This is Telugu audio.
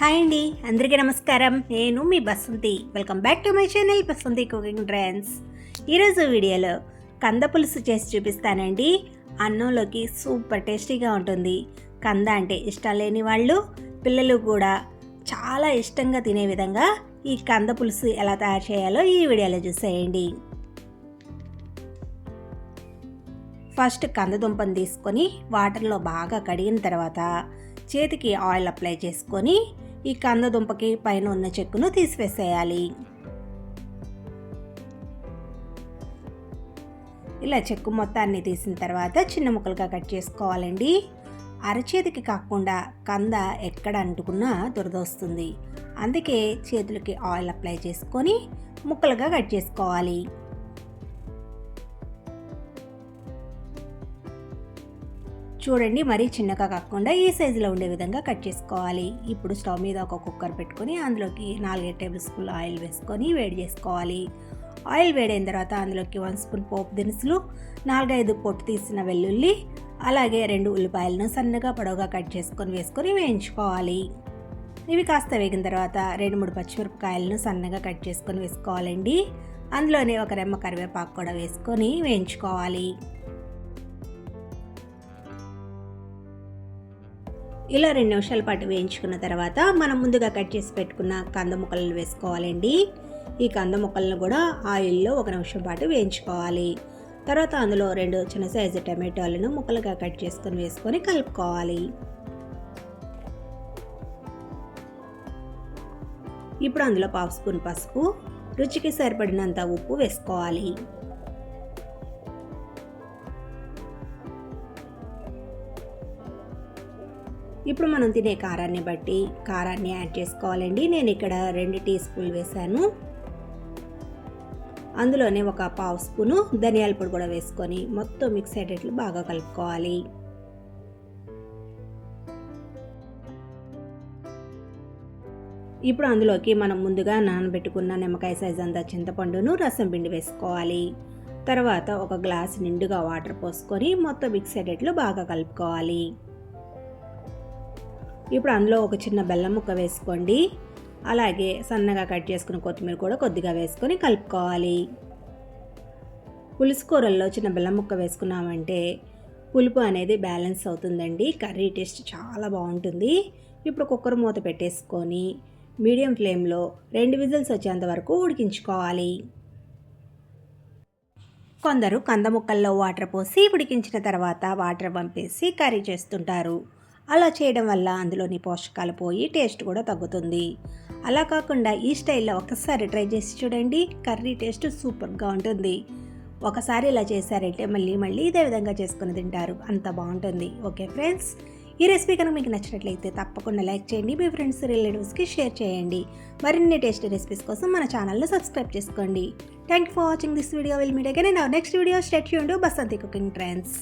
హాయ్ అండి అందరికీ నమస్కారం. నేను మీ Basanti. Welcome back to my channel Basanti cooking trends ఈరోజు వీడియోలో కంద పులుసు చేసి చూపిస్తానండి. అన్నంలోకి సూపర్ టేస్టీగా ఉంటుంది. కంద అంటే ఇష్టం లేని వాళ్ళు పిల్లలు కూడా చాలా ఇష్టంగా తినే విధంగా ఈ కంద పులుసు ఎలా తయారు చేయాలో ఈ వీడియోలో చూసేయండి. ఫస్ట్ కందదుంపను తీసుకొని వాటర్లో బాగా కడిగిన తర్వాత చేతికి ఆయిల్ అప్లై చేసుకొని ఈ కందదుంపకి పైన ఉన్న చెక్కును తీసివేసేయాలి. ఇలా చెక్కు మొత్తాన్ని తీసిన తర్వాత చిన్న ముక్కలుగా కట్ చేసుకోవాలండి. అరచేతికి కాకుండా కంద ఎక్కడ అంటుకున్నా దురదొస్తుంది. అందుకే చేతులకి ఆయిల్ అప్లై చేసుకొని ముక్కలుగా కట్ చేసుకోవాలి. చూడండి మరీ చిన్నగా కాకుండా ఈ సైజులో ఉండే విధంగా కట్ చేసుకోవాలి. ఇప్పుడు స్టవ్ మీద ఒక కుక్కర్ పెట్టుకొని అందులోకి నాలుగైదు టేబుల్ స్పూన్ ఆయిల్ వేసుకొని వేడి చేసుకోవాలి. ఆయిల్ వేడైన తర్వాత అందులోకి వన్ స్పూన్ పోపు దినుసులు నాలుగైదు పొట్టు తీసిన వెల్లుల్లి అలాగే రెండు ఉల్లిపాయలను సన్నగా పొడవుగా కట్ చేసుకొని వేసుకొని వేయించుకోవాలి. ఇవి కాస్త వేగిన తర్వాత రెండు మూడు పచ్చిమిరపకాయలను సన్నగా కట్ చేసుకొని వేసుకోవాలండి. అందులోనే ఒక రెమ్మ కరివేపాకు కూడా వేసుకొని వేయించుకోవాలి. ఇలా రెండు నిమిషాల పాటు వేయించుకున్న తర్వాత మనం ముందుగా కట్ చేసి పెట్టుకున్న కంద ముక్కలను వేసుకోవాలండి. ఈ కంద ముక్కలను కూడా ఆయిల్లో ఒక నిమిషం పాటు వేయించుకోవాలి. తర్వాత అందులో రెండు చిన్న సైజు టమాటోలను ముక్కలుగా కట్ చేసుకొని వేసుకొని కలుపుకోవాలి. ఇప్పుడు అందులో పావు స్పూన్ పసుపు రుచికి సరిపడినంత ఉప్పు వేసుకోవాలి. ఇప్పుడు మనం తినే కారాన్ని బట్టి కారాన్ని యాడ్ చేసుకోవాలండి. నేను ఇక్కడ రెండు టీ స్పూన్లు వేసాను అందులోనే ఒక పావు స్పూను ధనియాల పొడి కూడా వేసుకొని మొత్తం మిక్స్ అయ్యేటట్లు బాగా కలుపుకోవాలి. ఇప్పుడు అందులోకి మనం ముందుగా నానబెట్టుకున్న నిమ్మకాయ సైజ్ అంతా చింతపండును రసం పిండి వేసుకోవాలి. తర్వాత ఒక గ్లాస్ నిండుగా వాటర్ పోసుకొని మొత్తం మిక్స్ అయ్యేటట్లు బాగా కలుపుకోవాలి. ఇప్పుడు అందులో ఒక చిన్న బెల్లం ముక్క వేసుకోండి. అలాగే సన్నగా కట్ చేసుకున్న కొత్తిమీర కూడా కొద్దిగా వేసుకొని కలుపుకోవాలి. పులుసు కూరల్లో చిన్న బెల్లం ముక్క వేసుకున్నామంటే పులుపు అనేది బ్యాలెన్స్ అవుతుందండి. కర్రీ టేస్ట్ చాలా బాగుంటుంది. ఇప్పుడు కుక్కర్ మూత పెట్టేసుకొని మీడియం ఫ్లేమ్లో రెండు విజిల్స్ వచ్చేంత వరకు ఉడికించుకోవాలి. కొందరు కంద ముక్కల్లో వాటర్ పోసి ఉడికించిన తర్వాత వాటర్ పంపేసి కర్రీ చేస్తుంటారు. అలా చేయడం వల్ల అందులోని పోషకాలు పోయి టేస్ట్ కూడా తగ్గుతుంది. అలా కాకుండా ఈ స్టైల్లో ఒకసారి ట్రై చేసి చూడండి కర్రీ టేస్ట్ సూపర్గా ఉంటుంది. ఒకసారి ఇలా చేశారంటే మళ్ళీ మళ్ళీ ఇదే విధంగా చేసుకుని తింటారు. అంత బాగుంటుంది. ఓకే ఫ్రెండ్స్ ఈ రెసిపీ కనుక మీకు నచ్చినట్లయితే తప్పకుండా లైక్ చేయండి మీ ఫ్రెండ్స్ రిలేటివ్స్కి షేర్ చేయండి. మరిన్ని టేస్టీ రెసిపీస్ కోసం మన ఛానల్లో సబ్స్క్రైబ్ చేసుకోండి. Thank you for watching this video will meet again next video స్టెట్ యూండు బసంతి కుకింగ్ ట్రెండ్స్